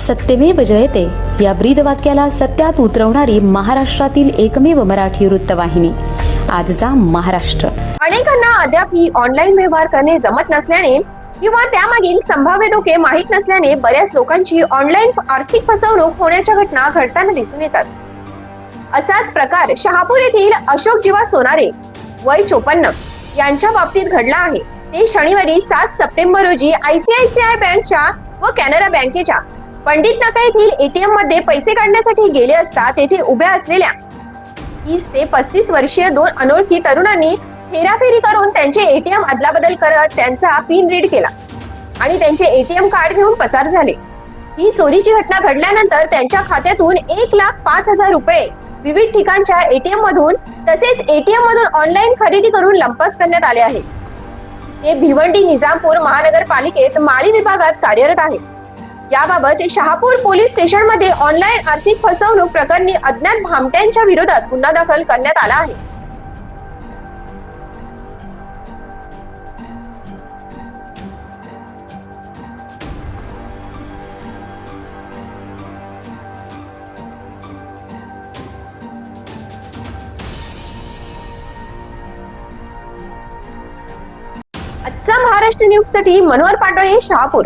सत्यमेव जयते. या ब्रीद वाक्याला सत्यात उतरवणारी महाराष्ट्रातील एकमेव मराठी वृत्तवाहिनी. आजचा महाराष्ट्र. अनेकांना अद्याप ही ऑनलाईन व्यवहार करणे जमत नसल्याने किंवा त्यामागील संभाव्य धोके माहीत नसल्याने बऱ्याच लोकांची ऑनलाईन आर्थिक फसवणूक होण्याच्या घटना घडताना दिसून येतात. असाच प्रकार शहापूर येथील अशोक जीवा सोनारे वय चोपन्न यांच्या बाबतीत घडला आहे. ते शनिवारी सात सप्टेंबर रोजी आयसीआयसीआय बँकच्या व कॅनरा बँकेच्या पंडित नाका येथील एटीएममध्ये पैसे काढण्यासाठी गेले असता तेथे उभ्या असलेल्या तीस ते पस्तीस वर्षीय दोन अनोळखी तरुणांनी हेराफेरी करून त्यांचे एटीएम अदलाबदल करत त्यांचा पिन रीड केला आणि त्यांचे एटीएम कार्ड घेऊन पसार झाले. ही चोरीची घटना घडल्यानंतर त्यांच्या खात्यातून एक लाख पाच हजार रुपये विविध ठिकाणच्या एटीएम मधून तसेच एटीएम मधून ऑनलाईन खरेदी करून लंपास करण्यात आले आहे. ते भिवंडी निजामपूर महानगरपालिकेत माळी विभागात कार्यरत आहेत याबाबत शहापूर पोलीस स्टेशनमध्ये ऑनलाईन आर्थिक फसवणूक प्रकरणी अज्ञात भामट्यांच्या विरोधात गुन्हा दाखल करण्यात आला आहे. आजचा महाराष्ट्र न्यूजसाठी मनोहर पाटोळे शहापूर.